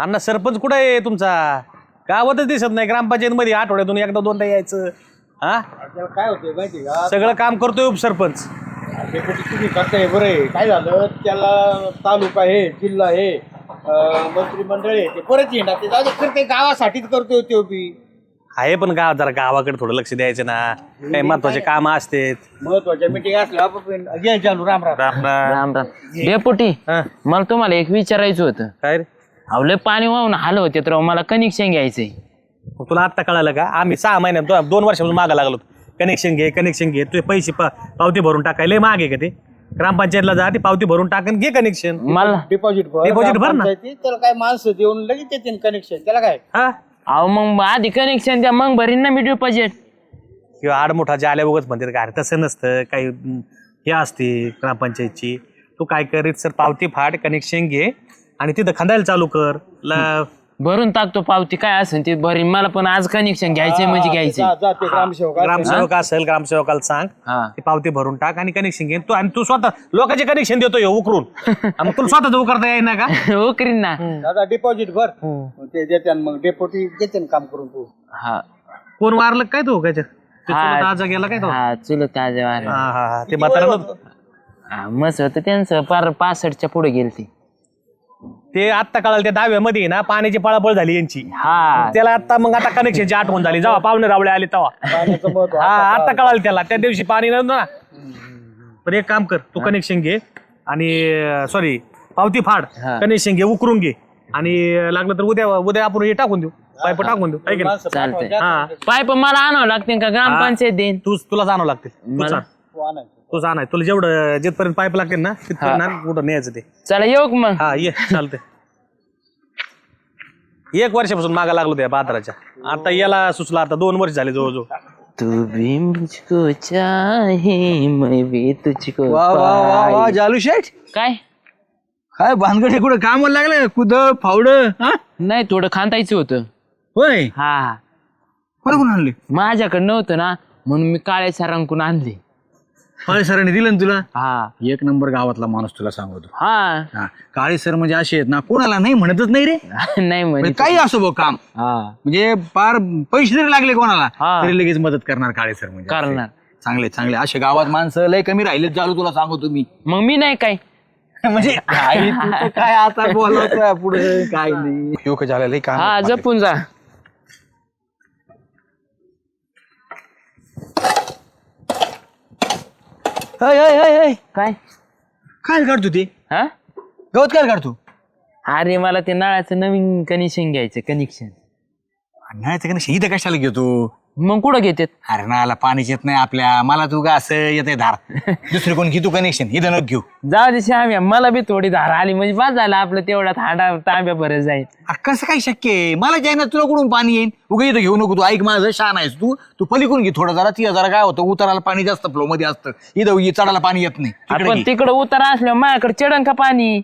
अण्णा सरपंच कुठे आहे तुमचा? गावातच दिसत नाही ग्रामपंचायत मध्ये आठवड्यातून एकदा दोनदा यायचं. हा? काय होतंय माहिती का? सगळं काम करतोय उपसरपंच. तुम्ही करताय? बरं आहे. काय झालं? त्याला तालुका आहे जिल्हा आहे अं, मंत्रिमंडळ आहे ते परत येणार. ते जाऊ दे, करते गावासाठीच करतोय तो बी. आहे पण गाव जरा गावाकडे थोडं लक्ष द्यायचं ना. काही महत्त्वाचे काम असते महत्त्वाच्या मिटिंग असल्या आपण घे चालू राम राम राम राम. राम राम. डेपुटी हा, मला तुम्हाला एक विचारायचं होतं. काय रे? आवले पाणी वाहून हाल होते तर मला कनेक्शन घ्यायचंय. मग तुला आत्ता कळालं का? आम्ही सहा महिन्यात दो- दोन वर्षापासून मागा लागलो कनेक्शन घे कनेक्शन घे. तुझे पैसे पा- पावती भरून टाकायला आहे का ते? ग्रामपंचायतला जा ती पावती भरून टाकन घे कनेक्शन मला डिपॉझिट भर. Deposit भर ना. त्याला काय माणसं देऊन लगेच येते कनेक्शन त्याला काय? हा? अहो मग आधी कनेक्शन द्या मग भरीन ना मी डिपॉझिट किंवा आडमोठाच्या आल्या उगच म्हणते का अरे तसं नसतं. काही हम्म, हे असते ग्रामपंचायतची. तू काय कर सर पावती फाड कनेक्शन घे. आणि तिथं खांदायला चालू कर. ल- भरून टाकतो पावती काय असेल ते भरीन मला पण आज कनेक्शन घ्यायचंय म्हणजे घ्यायचंय. ते ग्रामसेवक ग्रामसेवक असेल ग्रामसेवकाला सांग. हा. ती पावती भरून टाक आणि कनेक्शन घे. तू आणि तू स्वतः लोकांचे कनेक्शन देतोय हो उकरून. आणि तुला स्वतःच उकरता येईना का? हो करीन ना दादा डिपॉझिट भर. ते देते आणि मग डेपोटी देते ना काम करून तू. हा. कोण वारलं काय तू काय हा. ताजा गेला काय तो? हा चुलत ताजे वारे हा हा हा. ते म्हातारा मस्त होतं. त्यांचं पार पासष्टच्या पुढे गेल ते आत्ता कळालं त्या दहाव्यामध्ये ना पाण्याची पळापळ झाली यांची. हा. त्याला आता मग आता कनेक्शनची आठवण झाली. जेव्हा पाहुणे रावळे आले तेव्हा. पाण्याचं महत्त्व हा आता कळालं. त्याला. त्या दिवशी पाणी नव्हतं ना. पण एक काम कर तू कनेक्शन घे आणि सॉरी पावती फाड. हा. कनेक्शन घे उकरून घे. आणि लागलं तर उद्या उद्या आपण हे टाकून देऊ. पाईप टाकून देऊ. की नाही? माणसं चालतंय. हा. पाईप मला आणावं लागते का? ग्रामपंचायत देईन. तू तुला जाणवं लागते तू मला- सांग तू आणायचं. तू जाणार तुला जेवढं जिथपर्यंत पाईप लागते ना तिथपर्यंत ना कुठं न्यायचं ते. चला येऊ का मग? हा ये चालतंय. एक वर्षापासून मागा लागलो त्या बाजाराच्या आता याला सुचला आता दोन वर्ष झाले जवळजवळ. तू भी मुझको चाहे मैं भी तुझको वा वा वा वा. जालू शेठ? काय? काय भानगड कुठं कामाला लागलं? कुद फावड नाही थोडं खांदायचं होतं. होय? हा. कोण कोण आणले? माझ्याकडे नव्हतं ना म्हणून मी काळ्या सरांकडून आणले. काळे सरांनी दिलं ना तुला? हा. एक नंबर गावातला माणूस तुला सांगतो. हा. हा, काळे सर म्हणजे असे आहेत ना कोणाला नाही म्हणतच नाही रे. नाही म्हणे म्हणजे काही असो बघ काम. हा. म्हणजे फार पैसे जरी लागले कोणाला हा. तरी लगेच मदत करणार काळे सर म्हणजे. असे. करणार. चांगले चांगले. असे गावात माणसं लय कमी राहिलेत चालू तुला सांगतो मी. मग मी नाही काय? म्हणजे काय तू तर काय आता बोलवतोय पुढे? काय नाही. योग झालेलं हा जपून जा. हय, हय, हय, हय. काय? काय काढतो ते? हा? गवत काय काढतो? अरे मला ते नळाचं नवीन कनेक्शन घ्यायचं कनेक्शन नाही ते का इथं कशाला घेतो? मग कुठं घेतात? अरे नाला पाणीच येत नाही आपल्या. मला तू का असं येते धार. दुसरी कोण घेतो कनेक्शन इथं नको घेऊ. जाऊ दे श्याम्या मला बी थोडी धार आली. म्हणजे बस झालं आपलं तेवढा थांडा तांब्या भरत जाईल. अरे कसं काय शक्य आहे? मला जाईना तुला कुठून पाणी येईल उगा इथं घेऊ नको तू. ऐक माझं शान आहेस तू. तू पलीकडून घे थोडं जरा. ती जरा काय होतं? उताराला पाणी जास्त फ्लो मध्ये असतं. इथं इ- चढायला पाणी येत नाही. तिकडे आपण घे. तिकडं उतार असल्यावर माझ्याकडे चढन का पाणी?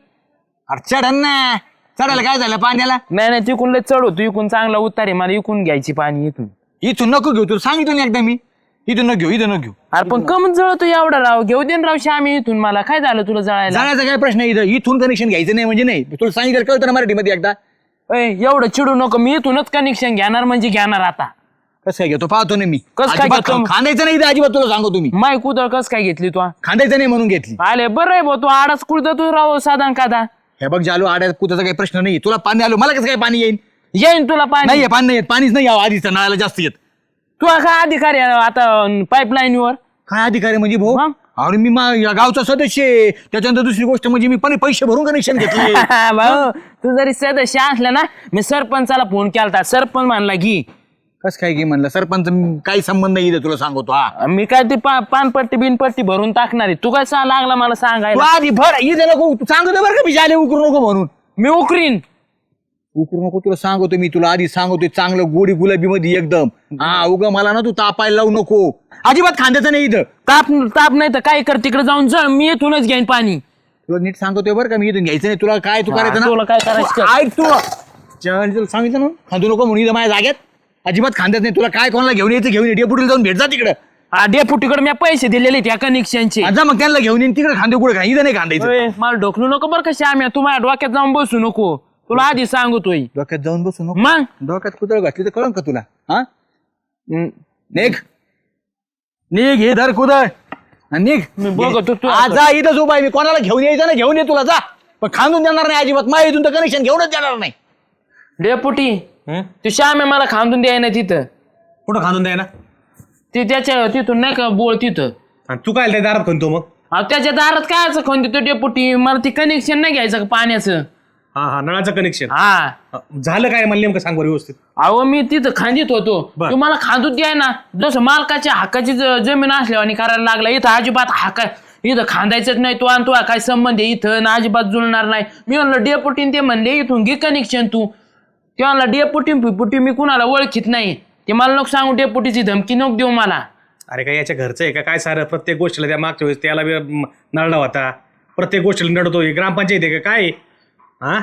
अरे चढन ना. चढायला काय झालं? पाण्याला? नाही नाही तिकून लय चढ होतो. इकून चांगला उतार आहे. मला इकून घ्यायची पाणी इथून. इथून नको घेऊ तुला सांगितलं ना एकदा मी. इथून नको घेऊ इथं नको घेऊ. अरे पण कम जळतो एवढा राव. घेऊ दे ना राव श्यामी इथून मला. काय झालं तुला जळायला? जाण्याचा काय प्रश्न आहे इथं? इथून कनेक्शन घ्यायचं नाही म्हणजे नाही. तुला सांगितलं कळतं ना मराठीमध्ये एकदा. एवढं चिडू नको. मी इथूनच कनेक्शन घेणार म्हणजे घेणार आता. कसं काय घेतो? पाहतो ना मी. कसं काय अजिबात घेतो? खांदायचं नाही इथं अजिबात तुला सांगतो तुम्ही. माय कुदळ कस काय घेतली तू खांदायचं नाही म्हणून घेतली. आले बरं आहे भाऊ तू आडाच कुठं तू राव साधारण कादा हे बघ जालू आड्यात कुत्याचा काही प्रश्न नाही. तुला पाणी आलो मला कसं काय पाणी येईल येईन तुला पाणी. नाहीये पाणी नाही येत पाणीच नाही यावं आधीच नळाला जास्त येत. तू काय अधिकारी आहे आता पाईपलाईन वर? काय अधिकारी म्हणजे भाऊ? मग? अरे मी मा- या गावचा सदस्य आहे. त्याच्यानंतर दुसरी गोष्ट म्हणजे मी पण पैसे भरून कनेक्शन घेतले. भाऊ तू जरी सदस्य असला ना मी सरपंचाला फोन केलता. सरपंच म्हणला की कस काय की म्हणलं? सरपंच म, काही संबंध नाही इथं तुला सांगतो हा. मी काय ती पा- पानपट्टी बिनपट्टी भरून टाकणार आहे. तू काय सा लागला मला तू सांगायला आधी भर इथं नको तू सांगतो बरं का मी जाले उकरू नको म्हणून. मी उकरीन. उकरू नको तुला सांगतो मी तुला आधी सांगतोय चांगलं गोडी गुलाबी मध्ये एकदम. हा उगा मला ना तू तापायला लावू नको. अजिबात खांद्याचं नाही इथं. ताप ताप नाही तर काय कर तिकडे जाऊन जळ मी इथूनच घेईन पाणी. तुला नीट सांगतोय बरं का मी इथून घ्यायचं नाही. तुला काय तू करायचं ना? तुला काय करायचं कर. ऐक तू. जेव्हा तुला सांगितलं ना? खांदू नको म्हणून इथं माझ्या जाग्यात अजिबात खांद्यात नाही. तुला काय कोणाला घेऊन यायचं घेऊन ये. डेपुटीला जाऊन भेट जा तिकडं. हा डेपुटीकडे मी पैसे दिलेले त्या कनेक्शनचे. जा मग त्यांना घेऊन येईन तिकडे खांदे कुठे इथं नाही खांदायचं. मला ढोकलू नको बरं कशी आम्ही तू माझ्या डोक्यात जाऊन बसू नको. तुला आधी सांगतोय डोक्यात जाऊन बसू नको. मग? डोक्यात कुदळ घातली तर कळन का तुला? हा? हम्म, निघ. निघ हे धर कुदळ. आणि निघ. मी बघतो तू आज जा इथंच उभा आहे. मी कोणाला घेऊन यायचं ना घेऊन ये तुला जा. पण खांदून देणार नाही अजिबात. माझ्या इथून तर कनेक्शन घेऊनच देणार नाही. डेपुटी? तू श्याम आहे मला खांदून द्याय ना तिथं. कुठं खांदून द्याय ना? ते त्याच्या तिथून नाही का बोळ तिथं. आणि तू काय त्या दारात खणतो मग? अहो त्याच्या दारात काय असं कोणते तो डेपुटी मला ते कनेक्शन नाही घ्यायचं का पाण्याचं? हा हा नळाचं कनेक्शन हा. झालं काय? मला नेमकं सांग बरं व्यवस्थित. अहो मी तिथं खांदीत होतो. बर. तू मला खांदून द्याय ना. जसं मालकाच्या हक्काची ज- जमीन असल्यावर आणि करायला लागला इथं अजिबात हाका इथं खांदायचंच नाही. तू आणि तू काय संबंध आहे इथं? ना अजिबात जुळणार नाही. मी म्हणलं डेपुटीन ते म्हणले इथून घे कनेक्शन तू. ते म्हणलं डेपुटी पिपुटी मी कुणाला ओळखीत नाही. ते मला नको सांगू डेपुटीची धमकी नको देऊ मला. अरे काय याच्या घरचं आहे का? काय सारं? प्रत्येक गोष्टीला त्या मागच्या वेळेस त्याला बी, म, नरडा होता. प्रत्येक गोष्टीला नडतो ग्रामपंचायत आहे का? काय हा?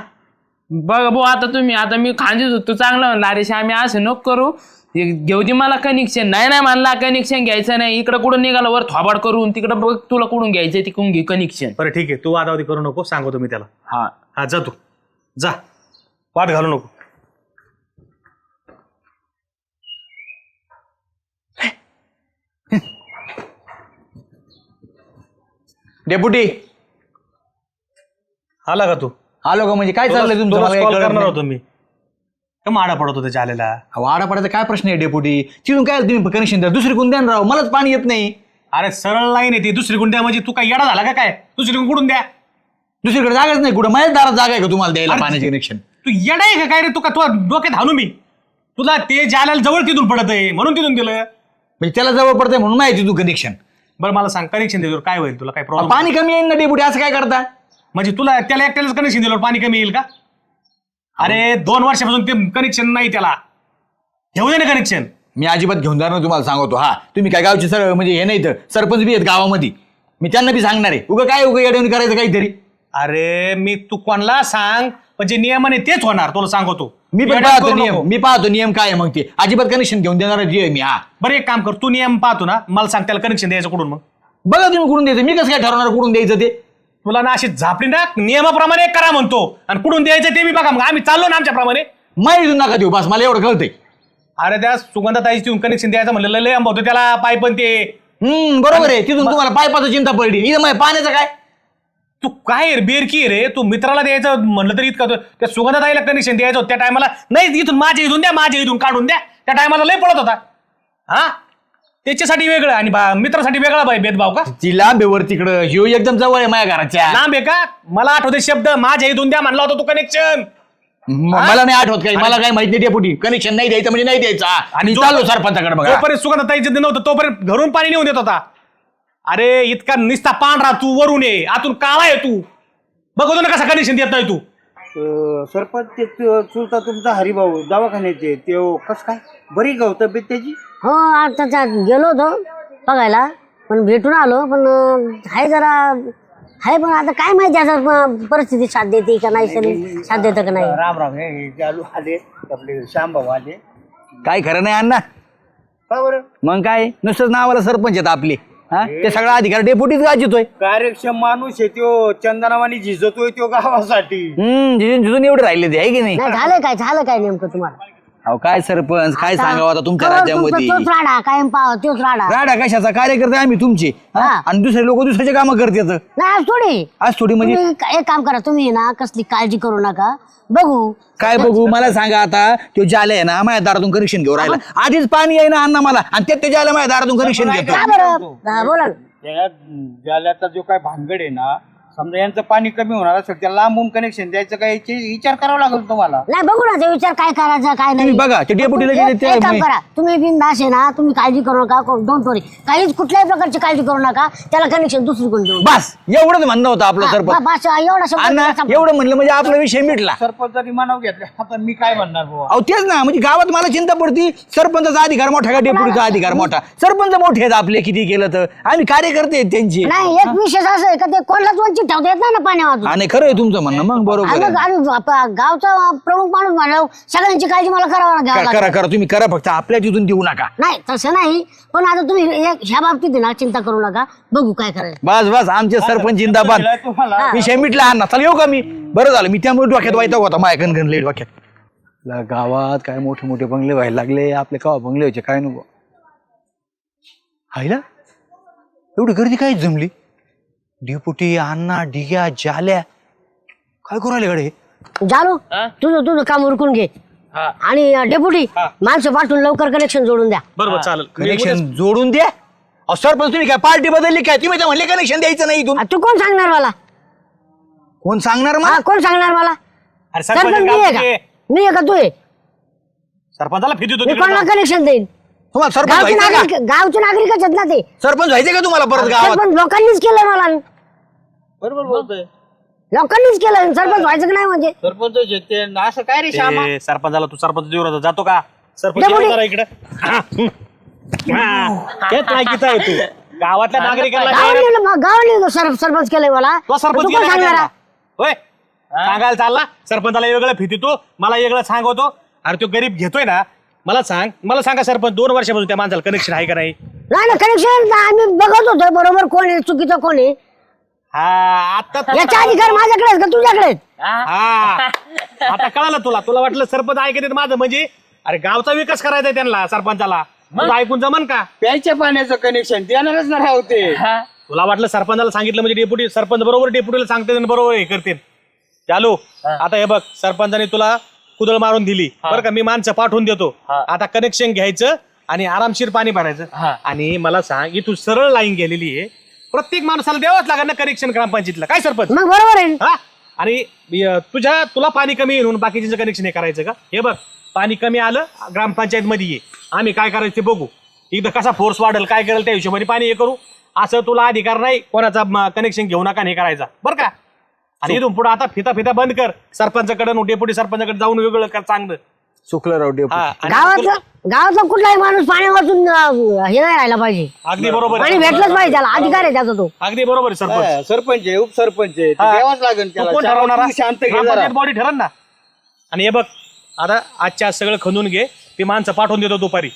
बघ भाऊ आता तुम्ही आता मी खांदीत होतो. चांगलं म्हणलं अरे श्यामी असं नको करू. हे घेऊ दे मला कनेक्शन नाही नाही म्हणला कनेक्शन घ्यायचं नाही. इकडं कुठून निघालं वर थोबाड करून तिकडं बघ तुला कुठून घ्यायचं तिकडून घे कनेक्शन बरं ठीक आहे. तू वादावादी करू नको सांगतो मी त्याला. हा. हा जा तू. जा. वाट घालू नको. डेपुटी. आला का तू? आलो का म्हणजे काय चाललंय तुमचं? मला काही कॉल कळत करणार नाही. होतो मी. का माडा पडत होता आलेला अहो, आडापाडाचा काय प्रश्न आहे डेपुटी तिथून काय तुम्ही कनेक्शन द्या? दुसरी कोण द्या ना राव मलाच पाणी येत नाही. अरे सरळ लाईन आहे ती. दुसरी गुंड्या म्हणजे तू काय येडा झाला का काय? दुसरी कुठून द्या? दुसरीकडे जागाच नाही. कुठं? माझ्याच दारात जागा आहे का तुम्हाला द्यायला अरे, पाण्याचे कनेक्शन तू येडा आहे का काय रे? तू का तू डोक्यात हाणू मी? तुला ते जाल्याला जवळ तिथून पडत आहे म्हणून तिथून दिलं म्हणजे त्याला जवळ पडतंय म्हणून माहिती तू कनेक्शन बरं मला सांग. कनेक्शन देतो काय होईल तुला? काय प्रॉब्लेम पाणी कमी येईल ना डेपुटी असं काय करता? म्हणजे तुला त्याला एकट्यालाच कनेक्शन दिलं पाणी कमी येईल का? अरे दोन वर्षापासून ते कनेक्शन नाही त्याला. घेऊ दे ना कनेक्शन मी अजिबात घेऊन जाणार नाही तुम्हाला सांगतो. हा तुम्ही काय गावचे सर म्हणजे हे नाही तर सरपंच बी आहेत गावामध्ये. मी त्यांना बी सांगणार आहे. उगा काय उगा येडवून करायचं काहीतरी. अरे मी तू कोणाला सांग? पण जे नियमाने तेच होणार तुला सांगतो. मी पण पाहतो नियम. मी पाहतो नियम काय आहे मग ते. अजिबात कनेक्शन घेऊन देणार जी आहे मी हा. बरं एक काम कर तू नियम पाहतो ना मला सांग त्याला कनेक्शन द्यायचं कुठून मग? बघा तुम्ही कुठून द्यायचं. मी कसं काय ठरवणार कुठून द्यायचं ते? तुला ना अशी झापडी ना नियमाप्रमाणे करा म्हणतो. आणि कुठून द्यायचं ते मी बघा. मग आम्ही चाललो ना आमच्याप्रमाणे. माहिती नका देऊ बस मला एवढं कळतंय. अरे त्या सुगंधाताईची तिथून कनेक्शन द्यायचं म्हणलं लय आंबा होतो त्याला पाय पण ते. हम्म बरोबर आहे. तिथून तुम्हाला पायपाचं चिंता पडली. इथं माझ्या पाण्याचं काय? तू काय रे बेरकी रे? तू मित्राला द्यायचं म्हणलं तरी इतकं त्या सुगंधाताईला कनेक्शन द्यायचं होतं त्या टायमाला नाही इथून माझ्या इथून द्या माझ्या इथून काढून द्या. त्या टायमाला लय पडत होता. हा? त्याच्यासाठी वेगळं आणि बा- मित्रासाठी वेगळा बाई भेदभाव का? ती लांब आहे वर तिकडं. ह्यो एकदम जवळ आहे माझ्या घराच्या. लांब आहे का? मला आठवते शब्द. माझ्या इथून द्या म्हणला होता तू कनेक्शन म- मला नाही आठवत काही. मला काही माहिती नाही डेपुटी कनेक्शन नाही द्यायचं म्हणजे नाही द्यायचं. हा. आणि जो- चाललो सरपंचाकडे बघा. जोपर्यंत सुगंधाताईचं नव्हतं तोपर्यंत घरून पाणी नेऊन देत होता. अरे इतका निस्ता पांढरा तू वरून ये. आतून काळा आहे तू. बघतो ना कसा कनेक्शन देत नाही तू. अं, सरपंच ते चुलता तुमचा हरिभाऊ दवाखान्याचे ते कस काय? बरी गाव तब्येत त्याची? हो आता त्यात गेलो होतो बघायला. पण भेटून आलो पण आहे जरा आहे पण आता काय माहिती आता प- परिस्थिती साथ देते का नाही शरीर साथ देतं का नाही? राम राम हे हे चालू आले आपले श्यामभाऊ आले. काय खरं नाही अण्णा? का बरं? मग काय? नुसतंच नावाला सरपंच आहेत आपले. हा? ते सगळा अधिकार डेपुटीच गाजितोय. कार्यक्षम माणूस आहे त्यो. चंदनावानी झिजतोय त्यो गावासाठी. हम्म झिजून झिजून एवढे राहिले ते आहे की नाही? नाही झालं काय झालं काय नेमकं तुम्हाला? अहो काय सरपंच काय सांगावं आता तुमच्या राज्यामध्ये? तुमचा तोच राडा कायम पाव तोच राडा. राडा कशाचा? कार्यकर्ते आम्ही तुमचे हा? हा. आणि दुसरे लोक दुसऱ्याचे कामं करतात. नाही आज थोडी. आज थोडी म्हणजे तुम्ही का- एक काम करा तुम्ही ना कसली काळजी करू नका. बघू. काय बघू? मला सांगा आता तो जाले आहे ना माझ्या दारातून कनेक्शन घेऊन राहिला. आधीच पाणी आहे ना अण्णा मला आणि त्यात ते जाले माझ्या दारातून कनेक्शन घेतो का बरं? हा, बोला. ना. जाल्याचा जो काय भानगड आहे ना समजा यांचं पाणी कमी होणार असेल त्याला लांबून कनेक्शन द्यायचं काय याची विचार करावा लागेल तुम्हाला. नाही बघू ना ते विचार काय करायचा काय नाही. तुम्ही बघा, ते डेपुटीला गेले ते- एक काम करा तुम्ही बिनधास आहे ना तुम्ही काळजी करू नका डोंट वरी काहीच कुठल्याही प्रकारची काळजी करू नका त्याला कनेक्शन दुसरीकडून देऊ बस एवढंच म्हणणं होतं आपलं हा, सरपंच. बस एवढा अण्णा. एवढं म्हणलं म्हणजे आपला विषय मिटला. सरपंचानी मानाव घेतलं आता मी काय म्हणणार बुवा? अहो तेच ना म्हणजे गावात मला चिंता पडती. सरपंचाचा अधिकार मोठा का डेपुटीचा अधिकार मोठा? सरपंच मोठे आहेत आपले किती केलं तर. आम्ही कार्यकर्ते आहेत त्यांचे. नाही एक विशेष असं आहे का ते कोणालाच वंचित व्यवस्थित ठेवता येत नाही ना पाणी वाजून आणि खरं आहे तुमचं म्हणणं. मग बरोबर आहे. आणि गावचा प्रमुख माणूस म्हणलं सगळ्यांची काळजी मला करावं करा लागेल करा करा तुम्ही करा फक्त. आपल्या तिथून देऊ नका. नाही तसं नाही. पण आता तुम्ही ह्या बाबतीत आहे ना चिंता करू नका. बघू काय करायचं. बस बस. आमचे सरपंच जिंदाबाद. तुम्हाला. विषय मिटला चला येऊ का मी? बरं झालं. मी त्यामुळे डोक्यात वाईट होता माझ्या गणगण लेट डोक्यात. ला गावात काय मोठे मोठे बंगले व्हायला लागले. आपले का बंगले व्हायचे काय नको. हायला? एवढी गर्दी काय जमली? डेपुटी अण्णा ढिग्या जाल्या. काय करू राहिले गडे? जालू हा? तुझं तुझं काम उरकून घे. हा. आणि अं, डेपुटी माणसं पाठवून लवकर कनेक्शन जोडून द्या. बरोबर चालेल. कनेक्शन जोडून द्या. अहो, सरपंच तुम्ही काय पार्टी बदलली काय? तुम्ही तर म्हणले कनेक्शन द्यायचं नाही इथून. आ, तू कोण सांगणार मला? कोण सांगणार मला? हा कोण सांगणार मला? अरे सरपंच सरपंच मी आहे गावचे. का मी आहे का तू आहे? सरपंचाला मी कोणाला कनेक्शन देईन? तुम्हाला सरपंच गावचे व्हायचं नागरिक गावचे नागरिकच आहेत ना ते. सरपंच व्हायचं का तुम्हाला परत गावात? सरपंच लोकांनीच केलंय मला. बरोबर बोलतोय. लोकांनीच केलं सरपंच व्हायचं का नाही म्हणजे. सरपंच जे ते असं काय रे श्यामा? ए, सरपंचाला तू सरपंच देऊ जातो का? सरपंच डेपुटी. येऊ जरा इकडं. हा, हम्म. हा, तेच लायकीचा आहे तू. गावातल्या नागरिकांना सर सरपंच केलंय मला. तो सरपंच तू गेला कोण का सांगणार? त्यांना? होय. सांगायला चालला? सरपंचाला वेगळं फितितो मला वेगळं सांगतो. अरे तो गरीब घेतोय ना. मला सांग. मला सांगा सरपंच दोन वर्षापासून त्या माणसाला कनेक्शन आहे का नाही? नाही ना कनेक्शन आम्ही बघत होतो बरोबर कोण आहे चुकीचं कोण आहे. हा आता याचा अधिकार माझ्याकडे आहेत का तुझ्याकडे? हा? आता कळालं तुला. तुला वाटलं सरपंच ऐकत माझं म्हणजे? अरे गावचा विकास करायचा आहे त्यांना सरपंचाला. तुला ऐकून जमन का? प्यायच्या पाण्याचं कनेक्शन देणारच ना राव ते. हा. तुला वाटलं सरपंचाला सांगितलं म्हणजे डेप्युटी सरपंच बरोबर डेप्युटीला सांगते आणि बरोबर हे करते चालू. आता हे बघ सरपंचाने तुला कुदळ मारून दिली. बरं का मी माणसं पाठवून देतो. आता कनेक्शन घ्यायचं आणि आरामशीर पाणी भरायचं. आणि मला सांग इथून सरळ लाईन गेलेली आहे. प्रत्येक माणसाला द्यावंच लागेल ना कनेक्शन ग्रामपंचायतीला. काय सरपंच? मग बरोबर आहे. हा? आणि तुझ्या तुला पाणी कमी येईल म्हणून बाकीचं कनेक्शन हे करायचं का? हे बघ पाणी कमी आलं ग्रामपंचायत मध्ये ये. आम्ही काय करायचं ते बघू. एकदा कसा फोर्स वाढेल काय करेल त्या हिशोबाने पाणी हे करू. असं तुला अधिकार नाही कोणाचा कनेक्शन घेऊ नका आणि हे करायचा. बरं का? आणि इथून पुढे आता फिता फिता बंद कर. सरपंचाकडे डेप्युटी सरपंचाकडे जाऊन वेगळं कर चांगलं. राव डेपुटी हा आणि गावातला गावातला कुठलाही माणूस पाणी वाचून हे नाही राहायला पाहिजे. अगदी बरोबर पाणी आहे. भेटलंच पाहिजे त्याला अधिकार आहे त्याचा तो. अगदी बरोबर आहे सरपंच. हा, सरपंच आहे उपसरपंच आहे. ते हा. द्यावाच लागेल तू त्याला. कोण श्यामा, ठरवणार? तू शांत घे जरा. बॉडी ठरव ना? आणि हे बघ आता आजच्या आज सगळं खणून घे ती माणसं पाठवून देतो दुपारी.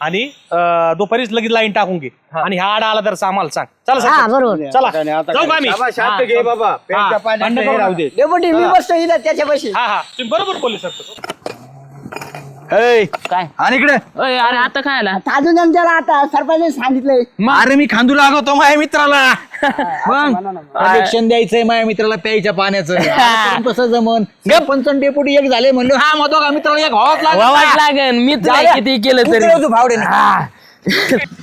आणि अं, दुपारीच लगेच लाईन टाकून घे. आणि हा आडा आला तर आम्हाला सांग. चला हा सरपंच. बरोबर. चला. आणि आता जाऊ का काय? आम्ही? शाबा, शांत घे बाबा. प्यायच्या पाण्याचं भांडण करू राहू नका. दे. डेपुटी मी बसतो इथं हा हा. तुम्ही बरोबर बोलले सरपंच. ऐ, काय? आणि इकडे. अय, अरे आता काय आला? अजून त्याला आता सरपंच सांगितलंय. अरे मी खांदू लागवतो माझ्या मित्राला. मग? कनेक्शन द्यायचंय माझ्या मित्राला प्यायच्या पाण्याचं. आता करून कसं जमन. सरपंच डेपुटी एक झाले म्हणलं हा मग दोघा मित्राला एक व्हावाच लागेल. व्हावाच लागेल. जाऊया. किती केलं तरी. तू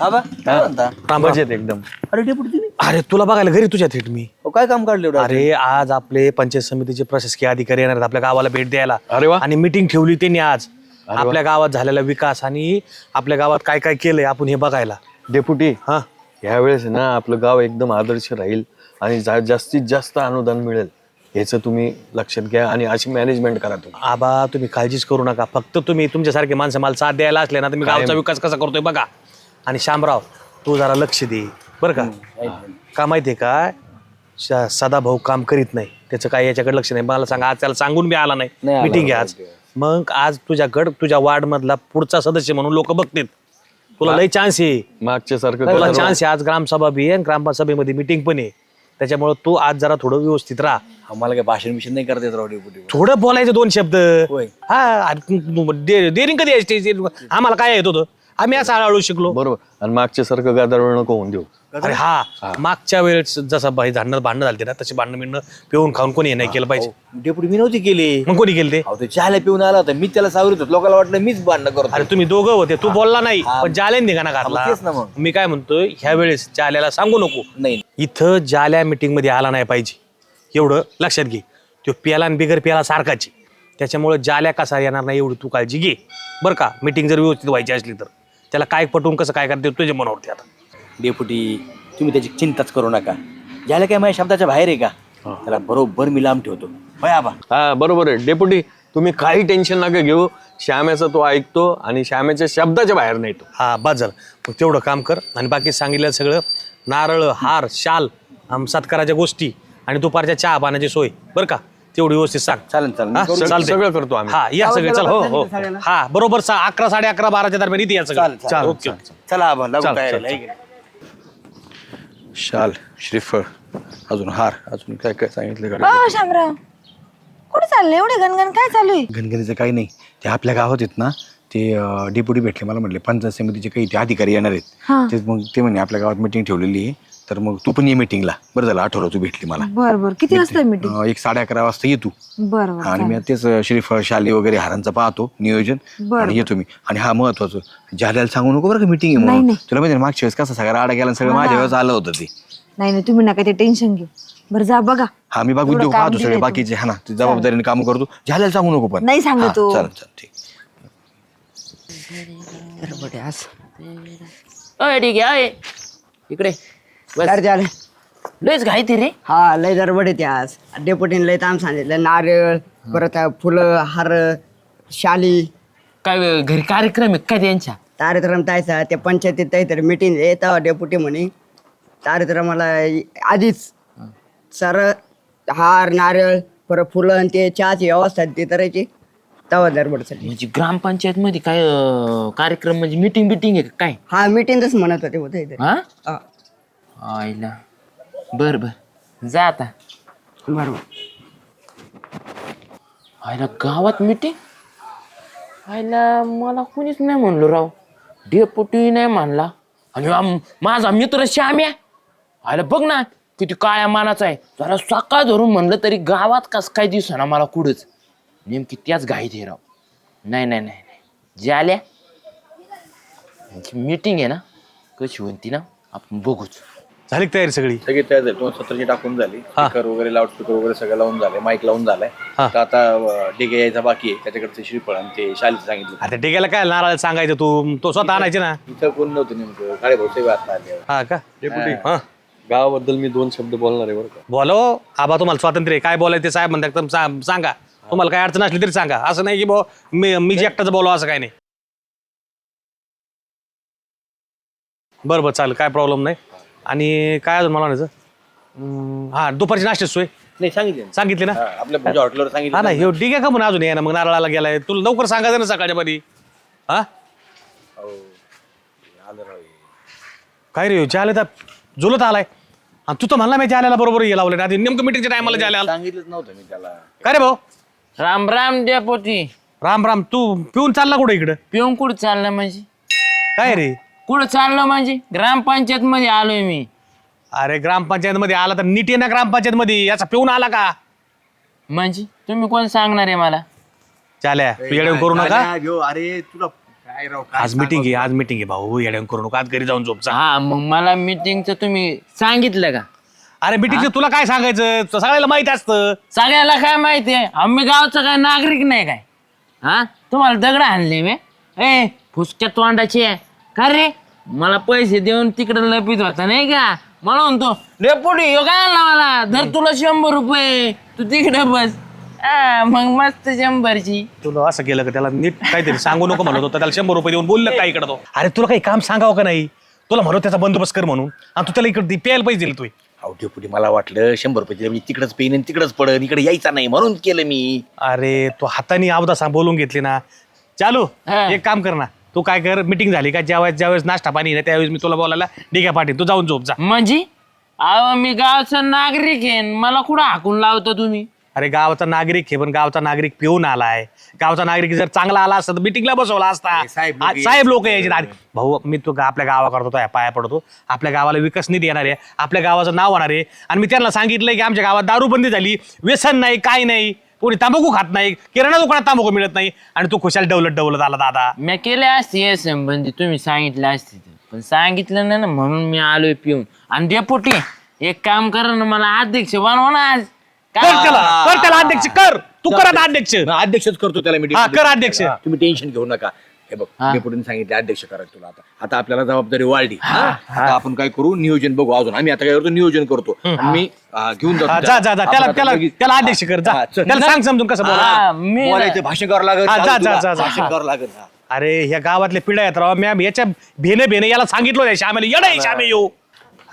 काय म्हणता? मजेत एकदम. अरे डेपुटी तुम्ही? अरे तुला बघायला घरी तुझ्या थेट मी. अहो, काय काम काढलं एवढं अरे आज आपले पंचायत समितीचे प्रशासकीय अधिकारी येणार आहेत आपल्या गावाला भेट द्यायला. अरे वा. आणि मिटिंग ठेवली त्यांनी आज. आपल्या गावात झालेला विकास आणि आपल्या गावात काय काय केलंय आपण हे बघायला. डेपुटी हा. ह्यावेळेस ना आपलं गाव एकदम आदर्श राहील आणि जा- जास्तीत जास्त अनुदान मिळेल ह्याचं तुम्ही लक्षात घ्या आणि अशी मॅनेजमेंट करा तुम्ही. आबा तुम्ही काळजीच करू नका. फक्त तुम्ही तुमच्यासारखे माणसं मला साथ द्यायला असले ना तर मी गावचा विकास कसा करतोय बघा. आणि शामराव तू जरा लक्ष दे. बरं का? का माहितीये का? श- सदाभाऊ काम करीत नाही. त्याचं काय याच्याकडे लक्ष नाही. मला सांगा आज त्याला सांगून बी आला नाही. मिटिंग आहे आज. मग आज तुझ्याकडं तुझ्या वार्ड मधला पुढचा सदस्य म्हणून लोक बघतील. तुला लय चान्स आहे. मागच्या सारखं तुला. चान्स आहे. आज ग्रामसभा बी आहे आणि ग्रामसभेमध्ये मिटिंग पण आहे. त्याच्यामुळे तू आज जरा थोडं व्यवस्थित राहा. आम्हाला काय भाषण मिशन नाही करता येत राव डेपुटी थोडं बोलायचं दोन शब्द. होय. हा डेअरिंग कधी यायची? आम्हाला काय येत होतं? आम्ही असं हळूहळू शिकलो. बरोबर. आणि मागच्या सारखं गादारोळ नको होऊन देऊ. अरे हा मागच्या वेळेस जसं बाई भांडणं भांडणं झाली ना तशी भांडणं मिळणं पिऊन खाऊन कोणी हे नाही केलं पाहिजे. डेपुटी मी नव्हती केली. मग कोणी केलं ते अहो ते चहाला पिऊन आला होता. मी त्याला सावरत होतो लोकांना वाटलं मीच भांडणं करतो अरे तुम्ही दोघं होते तू बोलला नाही पण जाले निघाना तेच ना घातला मग. मी काय म्हणतोय ह्या वेळेस जाल्याला सांगू नको. नाही. इथं जाल्या मीटिंगमध्ये आला नाही पाहिजे. एवढं लक्षात घे. तो प्याला आणि बिगर प्याला सारखाची त्याच्यामुळे जाल्या कसा येणार नाही एवढी तू काळजी घे. बरं का? मीटिंग जर व्यवस्थित व्हायची असली तर. त्याला काय पटवून कसं काय करते तुझ्या मनावरती आता. डेपुटी तुम्ही त्याची चिंताच करू नका. ज्याला काय माझ्या शब्दाच्या बाहेर आहे का? त्याला बरोबर मी लांब ठेवतो. होय आबा? हा बरोबर आहे. डेपुटी तुम्ही काही टेन्शन नका घेऊ. श्याम्याचं तो ऐकतो आणि श्याम्याच्या शब्दाच्या बाहेर नाही तो. हा बस झालं. मग तेवढं काम कर आणि बाकी सांगितलं सगळं. नारळ हार शाल आम सत्काराच्या गोष्टी आणि दुपारच्या चहा पाण्याची सोय. बरं का? तेवढी व्यवस्थित सांग. चालेल चालेल. हा, मी करू. चालतंय. सगळं करतो आम्ही. हा या सगळे चल हो हो. हा बरोबर सा- अकरा साडे अकरा बाराच्या दरम्यान इथे या सगळं. चालेल ओके चला आबा लागू चाल, तयारीला, चाल, है की नाही? शाल श्रीफळ अजून हार अजून काय काय सांगितलं का? हो शामराव. कुठे चाललंय एवढे गणगण काय चालू आहे? घनगरीचं काही नाही. ते आपल्या गावात आहेत ना ते डेप्युटी भेटले मला म्हटले पंचायत समितीचे काही ते अधिकारी येणार हा. आहेत ते मग ते म्हणे आपल्या गावात मिटिंग ठेवलेली आहे. तर मग तू पण ये मिटिंगला बरं झालं आठवडा तू भेटली मला. बर बर. किती वाजता मीटिंग अं, एक साडे अकरा वाजता ये तू. बर बर. आणि मी तेच अं, श्रीफळ शाली वगैरे हारांचं पाहतो नियोजन. बरं, आणि येतो मी आणि हा महत्वाचं जाल्याला सांगू नको बरं का मिटिंग आहे नाही, म्हणून. नाही. तुला माहिती आहे ना, मागच्या वेळेस कसा सगळा आडा गेला आणि सगळं माझ्या वेळेस आलं होतं ते. नाही नाही तुम्ही नका ते टेन्शन घेऊ. बरं जा बघा. हा मी उद्योग काम पाहतो सगळे बाकीचे. हा ना ते जबाबदारीने काम करतो. झाल्याला सांगू नको पण. नाही सांगत हा, तो. चालेल चालेल ठीक. अय ठीक आहे अय इकडे. बस. तर झालं लयच घाई ते रे. हा लय दरबड येते आज. डेपुटीने लय ताम सांगितलं. नारळ परत फुलं हार शाली. काय घरी कार्यक्रम आहे काय त्यांच्या? तारेत्रम तायचा त्या पंचायतीत काहीतरी मिटिंग येतं डेपुटी म्हणे. तारेत्रमाला आधीच सर हार नारळ परत फुलं आणि ते चहाची व्यवस्था ते करायची तवा दरबडसाठी म्हणजे ग्रामपंचायत मध्ये काय अं, कार्यक्रम म्हणजे मिटिंग बिटिंग आहे का काय? हा मिटिंगच म्हणत होते होते हा? हा, आईला. बर बर. जा आता. बरोबर. आईला गावात मिटिंग आईला मला कोणीच नाही म्हणलो राव. डेपुटी नाही म्हणला आणि आम- माझा मित्र श्याम्या. आयला बघ ना किती काळ्या मानाचा आहे. जरा सकाळ धरून म्हणलं तरी गावात कस काय दिसना मला कुठंच. नेमकी त्याच घाईत आहे राव. नाही नाही नाही नाही. जे आल्या मीटिंग आहे ना. कशी होती ना आपण बघूच. झाली का तयारी सगळी? सगळी तयार झाली. दोन सत्तरची टाकून झाली. स्पीकर वगैरे लाऊड स्पीकर वगैरे सगळं लावून झालंय माईक लावून झालाय. हा. तर आता डिगे यायचा बाकी आहे. त्याच्याकडचे श्रीफळ आणि ते शालीचं सांगितलं. आता टिकायला काय नारळ सांगायचं तू? तो स्वतः आणायचे ना? इथं कोण नव्हतं नेमकं? काळे भाऊ सगळे आता आले. हा का? डेप्युटी हा. गावाबद्दल मी दोन शब्द बोलणार आहे बरं का? बोलो. आबा तुम्हाला स्वातंत्र्य आहे. काय बोलायचं ते साहेब म्हणतात एकदम सा- सांगा. तुम्हाला काय अडचण असली तरी सांगा. असं नाही की भाऊ मी मी जे एकटाच बोलावं असं काय नाही. बरं बरं चालेल. काय प्रॉब्लेम नाही. आणि काय अजून मला म्हणायचं? हा दुपारची नाश्त्याची सोय. नाही सांगितलं. सांगितली ना? हा, आपल्या पूजा हॉटेलवर हा सांगितलं ना. हे ठीक आहे का म्हणून अजून ये ना मग नारळाला गेलाय. तुला लवकर सांगायचं ना सकाळच्या मध्ये हा? काय रे चाले तर जुलत आलाय. आणि तू तर म्हणला मी जाल्याला बरोबर ये लावलं आधी नेमकं मिटिंगच्या टायमाला जायला आला सांगितलंच नव्हतं मी त्याला. काय रे भाऊ? राम राम डेपुटी राम राम. तू पिऊन चालला कुठे इकडं? पिऊन कुठं चाललं म्हणजे? काय रे? कुठं चाललं म्हणजे? ग्रामपंचायत मध्ये आलोय मी. अरे ग्रामपंचायत मध्ये आला तर नीट ये ना ग्रामपंचायत मध्ये याचा पिऊन आला का? म्हणजे? तुम्ही कोण सांगणार आहे मला? चाल्या तू येड्यावर करू नका. गाड्या घेऊ, अरे तुला काय राव काय आज मिटिंग आहे आज मिटिंग आहे भाऊ. येड्यावर करू नका. आज घरी जाऊन झोपचा हा मग मला मीटिंगचं तुम्ही सांगितलं का? अरे मिटिंगचं तुला काय सांगायचं? त- सगळ्याला माहीत असतं. सगळ्याला काय माहिती आहे? आम्ही गावचा काय नागरिक नाही काय? हा? तुम्हाला दगड आणले मी. ए फुसक्या तोंडाची आहे. का रे? मला पैसे देऊन तिकडे लपित होता नाही का? म्हणून तो डेपुटी यो काय आणला मला? धर तुला शंभर रुपये. तू तिकडे बस. हा मग मस्त शंभरची. तुला असं केलं का त्याला नीट काहीतरी सांगू नको म्हणत होता. त्याला शंभर रुपये देऊन बोललं काय इकडं तो? अरे तुला काही काम सांगावं का नाही? तुला म्हणत त्याचा बंदोबस्त कर म्हणून. आणि तू त्याला इकडे प्यायला पैसे दिले तू अहो डेपुटी मला वाटलं शंभर रुपये दिले, मी तिकडच पेन आणि तिकडच पडन. इकडे यायचा नाही म्हणून केलं मी. अरे तू हाताने अवधा सांग बोलून घेतली ना. चालू हा. एक काम कर ना. तू काय कर मिटिंग झाली का? ज्यावेळेस ज्यावेळेस नाश्ता पाणी ना त्यावेळेस मी तुला बोलायला ठीक आहे पाटील तू जाऊन झोप जा. म्हणजे? अहो मी गावचा नागरिक आहे मला कुठं हाकून लावता तुम्ही? अरे गावाचा नागरिक आहे पण गावचा नागरिक पिऊन आलाय. गावचा नागरिक जर चांगला आला असता तर मिटिंगला बसवला असता. साहेब लोकं आ- साहेब लोक यायचे आधी भाऊ मी तो गा- आपल्या गावा करतो तो पाया पडतो. आपल्या गावाला विकास निधी येणार आहे. आपल्या गावाचं नाव होणार आहे. आणि मी त्यांना सांगितलंय की आमच्या गावात दारूबंदी झाली. व्यसन नाही काय नाही. कोणी तांबाखू खात नाही किराणा दुकानात तांबाखू मिळत नाही आणि तू खुशाल डवलत डवलत आला दादा. मी केले असते या संबंधी तुम्ही सांगितलं असते. पण सांगितलं नाही ना म्हणून मी आलोय पिऊन. आणि डेपुटी एक काम करा ना मला अध्यक्ष बनवा ना आज. कर काय? त्याला कर त्याला अध्यक्ष कर. तू कर आता अध्यक्ष. अध्यक्षच करतो त्याला मी हा. कर अध्यक्ष. तुम्ही टेन्शन घेऊ नका. हे बघ हा. डेपुटीने सांगितले अध्यक्ष करायचं तुला आता. आता आपल्याला जबाबदारी वाढली. आता आपण काय करू? नियोजन बघू अजून. आम्ही आता काय करतो? नियोजन करतो. आणि मी अं, घेऊन जातो हा, जा जा जा. त्याला त्याला त्याला अध्यक्ष कर. जा. हा, चल. त्याला सांग समजून कसं बोला हा, मी बोलायचं भाषण करावं लागेल हा, जा, चालू जा, तुला. जा, जा. भाषण करावं लागेल हा. अरे ह्या गावातल्या पिढ्या आहेत राव. मॅम याच्या भेने भेने याला सांगितलं श्यामेला येडा आहे श्यामे येऊ.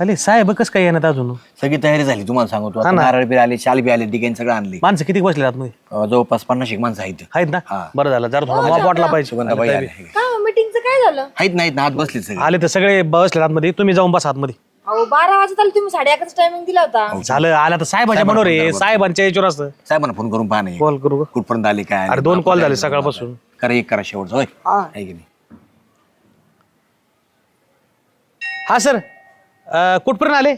अरे साहेब कस काय येणार अजून? सगळी तयारी झाली तुम्हाला सांगतो. हा आता. नारळ बी आले शाल बी आले डिकेन सगळं आणले. माणसं किती बसले आतमध्ये? अं, जवळपास पन्नास एक माणसं आहेत. आहेत ना? हा. बरं झालं जरा थोडा मॉप वाटला पाहिजे. सुगंधाबाई तर- काय मीटिंगचं काय झालं? आहेत नाहीत ना आत बसले सगळे. आले तर सगळे बसले आतमध्ये. तुम्ही जाऊन बसा आतमध्ये. अहो बारा वाजता आले तुम्ही साडे अकराचा टायमिंग दिला होता. झालं आला तर साहेबाच्या बरोबर आहे. साहेबांच्या याच्यावर असतं. साहेबांना फोन करून पाहणे कॉल करू का? कुठपर्यंत आले काय आले? अरे दोन call झाले सकाळपासून. करा एक करा शेवटचं. होय. आहे की नाही? हा सर. अं, कुठपर्यंत आले?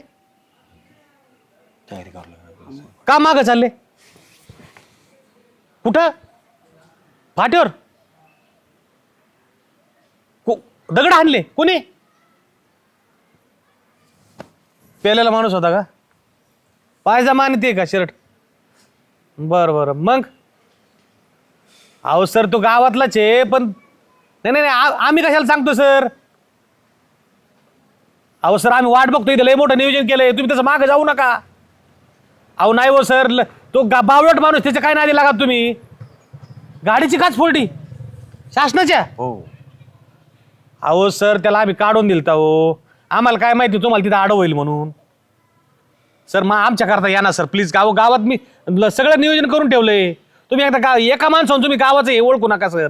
तयारी करावं लागेल. का मागं चालले? कुठं? फाट्यावर? को- दगड आणले. कोणी? पेलेला माणूस होता का? पायजा मानते का शर्ट? बर बर. मग? अहो सर तो गावातलाच आहे पण नाही नाही नाही, आ- आम्ही कशाला सांगतो सर? अहो सर आम्ही वाट बघतो इथे. लय मोठं नियोजन केलंय. तुम्ही त्याचं मागं जाऊ नका. अहो नाही हो सर. ल- तो गा- बावळट माणूस त्याच्या काय नादी लागा तुम्ही? गाडीची काच फोडली. शासनाच्या? हो. अहो सर त्याला आम्ही काढून दिलता हो. आम्हाला काय माहिती तुम्हाला तिथं आडव होईल म्हणून. सर मग आमच्या करता या ना सर. प्लीज गाव गावात मी ल- सगळं नियोजन करून ठेवलंय. तुम्ही एकदा गाव एका माणसाहून तुम्ही गावाचं हे ओळखू नका सर.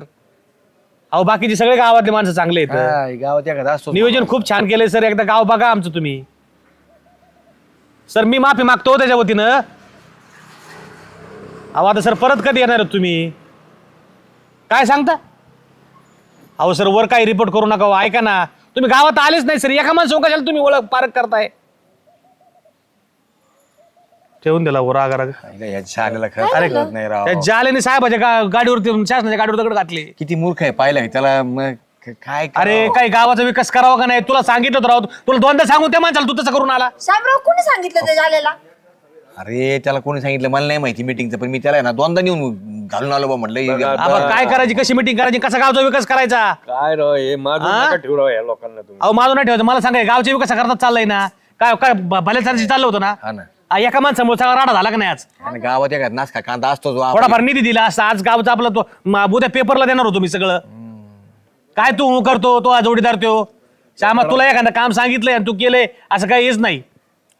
अहो बाकीचे सगळे गावातले माणसं चांगले आहेत. गावात एखादा असतो. नियोजन खूप छान केलंय सर. एकदा गाव बघा आमचं तुम्ही. सर मी माफी मागतो हो त्याच्या वतीनं. अहो आता सर परत कधी येणार आहेत तुम्ही? काय सांगता? अहो सर वर काही रिपोर्ट करू नका हो, ऐका ना. तुम्ही गावात आलेच नाही सर. एका माणसं कशाला तुम्ही ओळख पारख करताय? ठेवून दिला हो राग राग या शाळेला खरं कळत नाही राव. त्या जालेने साहेबाच्या गा- गाडीवरती शासनाच्या गाडीवर दगड घातले. किती मूर्ख आहे पाहिलं त्याला मग क- काय अरे करावं? काही गावाचा विकास करावा का नाही? तुला सांगितलं होतं राव तुला दोनदा सांगून त्या माणसाला तू तसं करून आला. शामराव कोणी सांगितलं ते झालेला अरे त्याला कोणी सांगितलं? मला नाही माहिती मिटिंगचं पण मी त्याला आहे ना दोनदा नेऊन घालून आलो बा म्हटलं आबा, काय करायची कशी मिटिंग करायची कसा गावचा विकास करायचा? काय राव हे माझं हा? नका ठेवू राव या लोकांना तुम्ही. अहो माझं नाही ठेवायचं. मला सांगा हे गावच्या विकास करता चाललंय ना? काय काय भल्यासारखी चाललं होतं ना? हा ना. आ, एका माणसामुळे सगळा राडा झाला का नाही आज? आणि गावात एखाद नासका कांदा असतो. थोडाफार निधी दिला असता आज गावचा आपला तो म, उद्या पेपरला देणार होतो मी सगळं. काय तू हू करतो तो जोडीदार तो? श्यामा तुला एखादं काम सांगितलंय आणि तू केलंय असं काही हेच नाही.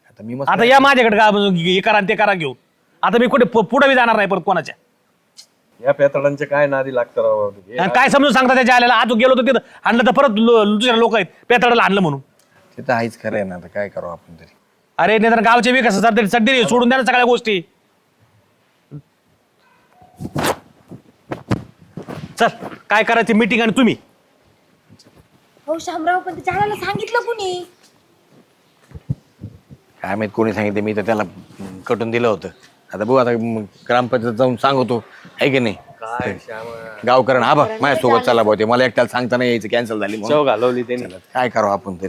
आता मी मस्त आता या माझ्याकडे का हे करा आणि ते करा घेऊन. आता मी कुठे पुढे बी जाणार नाही परत कोणाच्या. या पेतडांचे काय नादी लागतं राव? हे आणि काय समजून सांगता त्याच्या आलेला आज गेलो तर तिथं आणलं तर परत लो- दुसरे लोक आहेत पेताडाला आणलं म्हणून. ते तर आहेच खरं आहे ना आता काय करावं आपण तरी. अरे नाही तर गावचे विकासासाठी सध्या सोडून द्या ना सगळ्या गोष्टी. चल काय करायची मीटिंग आणि तुम्ही? हो शामराव पण ते झाडाला सांगितलं कुणी? काय माहीत कोणी सांगितलं मी तर त्याला कटून दिलं होतं. आता बघू आता ग्रामपंचायत जाऊन सांगतो आहे की नाही? गावकरण हा बा माझ्यासोबत चला भाऊ ते. मला एकट्याला सांगता नाही यायचं कॅन्सल झाली म्हणून. घालवली त्यांनी. काय करावं आपण तरी?